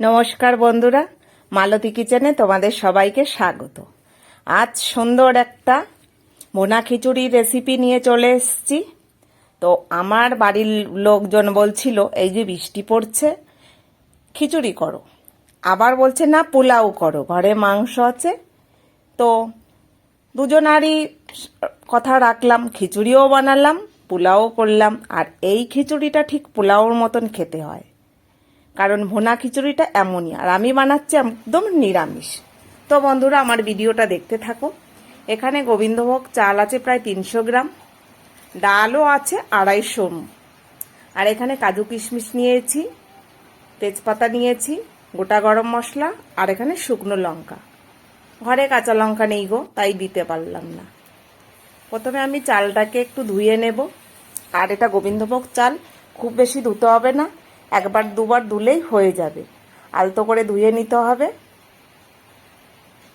নমস্কার বন্ধুরা, মালতী কিচেনে তোমাদের সবাইকে স্বাগত। আজ সুন্দর একটা মোনা খিচুড়ির রেসিপি নিয়ে চলে এসেছি। তো আমার বাড়ির লোকজন বলছিল, এই যে বৃষ্টি পড়ছে, খিচুড়ি করো। আবার বলছে, না, পোলাও করো, ঘরে মাংস আছে। তো দুজনারই কথা রাখলাম, খিচুড়িও বানালাম, পোলাও করলাম, আর এই খিচুড়িটা ঠিক পোলাওর মতন খেতে হয়। কারণ ভোনা খিচুড়িটা এমনই, আর আমি বানাচ্ছি একদম নিরামিষ। তো বন্ধুরা, আমার ভিডিওটা দেখতে থাকো। এখানে গোবিন্দভোগ চাল আছে প্রায় তিনশো গ্রাম, ডালও আছে আড়াইশো। আর এখানে কাজু কিশমিশ নিয়েছি, তেজপাতা নিয়েছি, গোটা গরম মশলা, আর এখানে শুকনো লঙ্কা। ঘরে কাঁচা লঙ্কা নেই গো, তাই দিতে পারলাম না। প্রথমে আমি চালটাকে একটু ধুয়ে নেব। আর এটা গোবিন্দভোগ চাল, খুব বেশি ধুতে হবে না। একবার দুবার ধুলেই হয়ে যাবে। আলতো করে ধুয়ে নিতে হবে।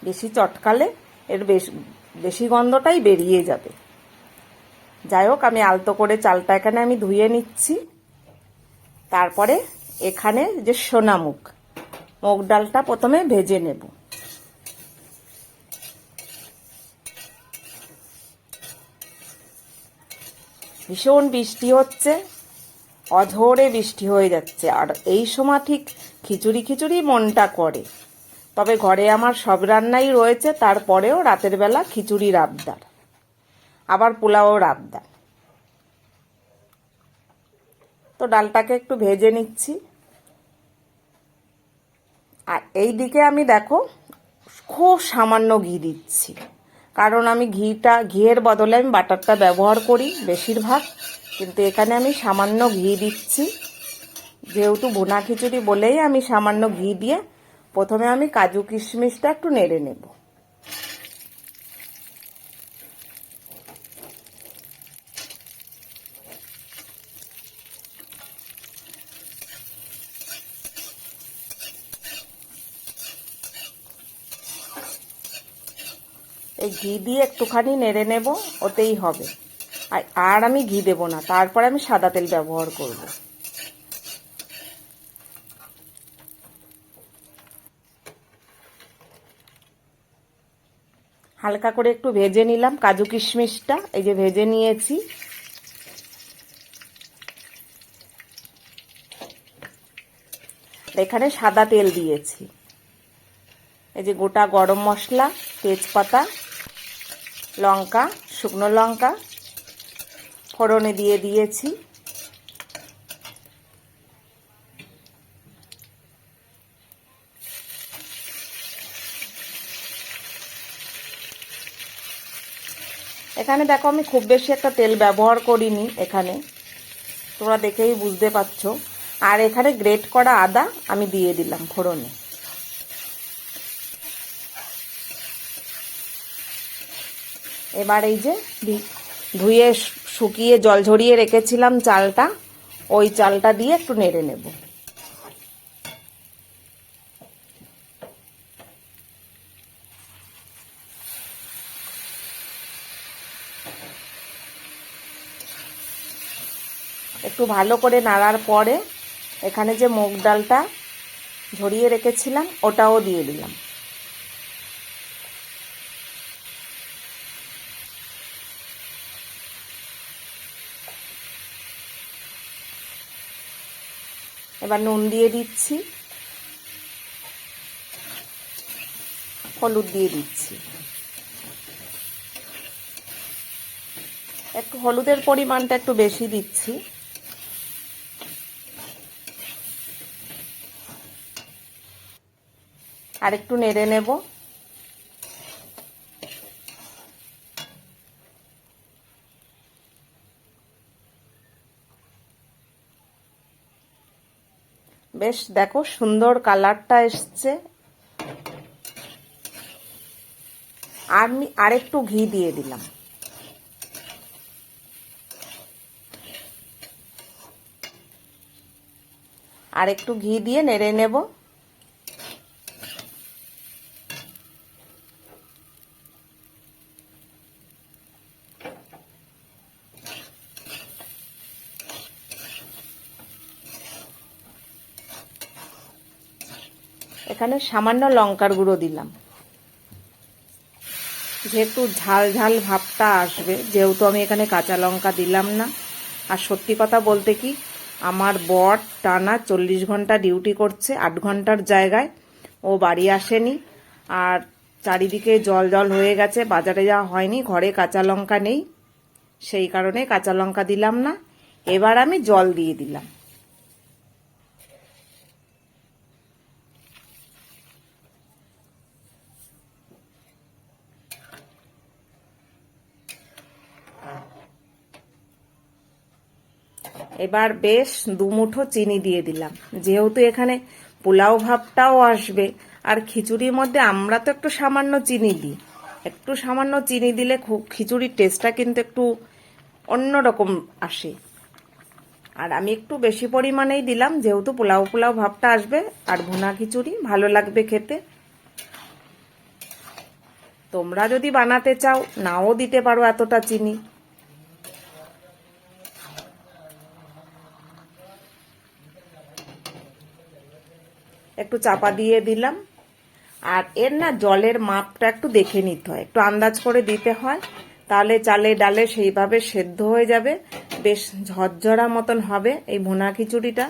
বেশি চটকালে এর বেশ বেশি গন্ধটাই বেরিয়ে যাবে। যাই হোক, আমি আলতো করে চালটা এখানে আমি ধুয়ে নিচ্ছি। তারপরে এখানে যে সোনা মুখ মুগ ডালটা প্রথমে ভেজে নেব। ভীষণ বৃষ্টি হচ্ছে। অঝোরে বৃষ্টি হয়ে যাচ্ছে। আর এই সময় ঠিক খিচুড়ি খিচুড়ি মনটা করে। তবে ঘরে আমার সব রান্নাই রয়েছে, তারপরেও রাতের বেলা খিচুড়ির আবদার আবার পোলাওর আবদার তো ডালটাকে একটু ভেজে নিচ্ছি। আর এই দিকে আমি দেখো, খুব সামান্য ঘি দিচ্ছি। কারণ আমি ঘিটা, ঘিয়ের বদলে আমি বাটারটা ব্যবহার করি বেশিরভাগ। কিন্তু এখানে আমি সামান্য ঘি দিচ্ছি। যেহেতু বোনা খিচুড়ি বলেই আমি সামান্য ঘি দিয়ে প্রথমে আমি কাজু কিশমিশটা একটু নেড়ে নেব। এই ঘি দিয়ে একটুখানি নেড়ে নেব, ওতেই হবে। আর আর আমি ঘি দেব না। তারপর আমি সাদা তেল ব্যবহার করব। হালকা করে একটু ভেজে নিলাম। কাজু কিশমিশটা এই যে ভেজে নিয়েছি। এখানে সাদা তেল দিয়েছি। এই যে গোটা গরম মশলা, তেজপাতা, লঙ্কা, শুকনো লঙ্কা ফোড়নে দিয়ে দিয়েছি। এখানে দেখো আমি খুব বেশি একটা তেল ব্যবহার করিনি এখানে। তোমরা দেখেই বুঝতে পারছ। আর এখানে গ্রেট করা আদা আমি দিয়ে দিলাম ফোড়নে। এবার এই যে ধুয়ে শুকিয়ে জল ঝরিয়ে রেখেছিলাম চালটা, ওই চালটা দিয়ে একটু নেড়ে নেব। একটু ভালো করে নাড়ার পরে এখানে যে মুগ ডালটা ঝরিয়ে রেখেছিলাম, ওটাও দিয়ে দিলাম। এবার নুন দিয়ে দিচ্ছি। হলুদ দিয়ে দিচ্ছি। একটু হলুদের পরিমাণটা একটু বেশি দিচ্ছি। আর একটু নেড়ে নেব। বেশ, দেখো, সুন্দর কালারটা এসছে। আমি আরেকটু ঘি দিয়ে দিলাম। আরেকটু ঘি দিয়ে নেড়ে নেব। এখানে সামান্য লঙ্কার গুঁড়ো দিলাম। যেহেতু ঝাল ঝাল ভাবটা আসবে, যেহেতু আমি এখানে কাঁচা লঙ্কা দিলাম না। আর সত্যি কথা বলতে কি, আমার বর টানা চল্লিশ ঘণ্টা ডিউটি করছে আট ঘণ্টার জায়গায়। ও বাড়ি আসেনি। আর চারিদিকে জল জল হয়ে গেছে, বাজারে যাওয়া হয়নি, ঘরে কাঁচা লঙ্কা নেই। সেই কারণে কাঁচা লঙ্কা দিলাম না। এবার আমি জল দিয়ে দিলাম। এবার বেশ দুমুঠো চিনি দিয়ে দিলাম। যেহেতু এখানে পোলাও ভাবটাও আসবে, আর খিচুড়ির মধ্যে আমরা তো একটু সামান্য চিনি দিই। একটু সামান্য চিনি দিলে খিচুড়ির টেস্টটা কিন্তু একটু অন্যরকম আসে। আর আমি একটু বেশি পরিমাণেই দিলাম, যেহেতু পোলাও পোলাও ভাবটা আসবে, আর ভুনা খিচুড়ি ভালো লাগবে খেতে। তোমরা যদি বানাতে চাও, নাও দিতে পারো এতটা চিনি। চাপা দিয়ে দিলাম। আর এর না জলের মাপটা একটু দেখে নিতে হয়। একটু আন্দাজ করে দিতে হয়। তাহলে চালে ডালে সেইভাবে সেদ্ধ হয়ে যাবে। বেশ ঝরঝরা মতন হবে এই ভুনা খিচুড়িটা।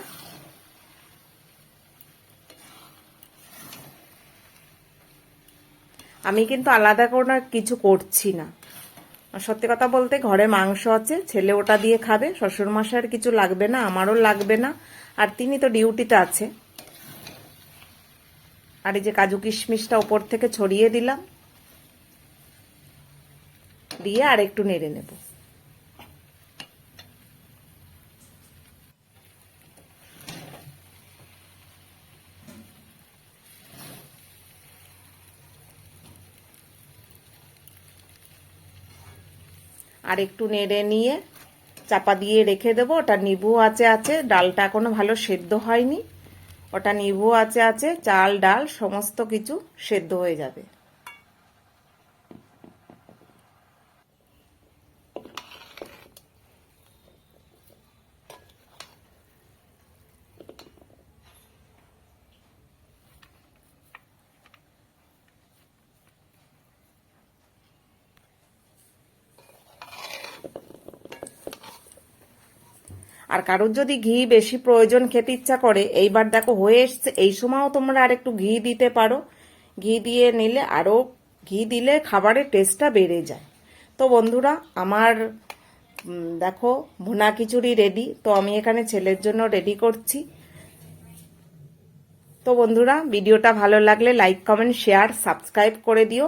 আমি কিন্তু আলাদা করে কিছু করছি না। সত্যি কথা বলতে ঘরে মাংস আছে, ছেলে ওটা দিয়ে খাবে। শ্বশুর মশাইয়ের কিছু লাগবে না, আমারও লাগবে না। আর তিনি তো ডিউটিতে আছে। আর এই যে কাজু কিশমিশটা উপর থেকে ছড়িয়ে দিলাম। দিয়ে আর একটু নেড়ে নেব। আর একটু নেড়ে নিয়ে চাপা দিয়ে রেখে দেবো। ওটা নিবু আছে আছে। ডালটা এখনও ভালো সেদ্ধ হয়নি। ওটা নিভু আছে আছে চাল ডাল সমস্ত কিছু সেদ্ধ হয়ে যাবে। আর কারোর যদি ঘি বেশি প্রয়োজন খেতে ইচ্ছা করে, এইবার দেখো হয়ে এসছে। এই সময়ও তোমরা আর একটু ঘি দিতে পারো। ঘি দিয়ে নিলে আরও ঘি দিলে খাবারের টেস্টটা বেড়ে যায়। তো বন্ধুরা, আমার দেখো ভুনা খিচুড়ি রেডি তো আমি এখানে ছেলের জন্য রেডি করছি। তো বন্ধুরা, ভিডিওটা ভালো লাগলে লাইক কমেন্ট শেয়ার সাবস্ক্রাইব করে দিও।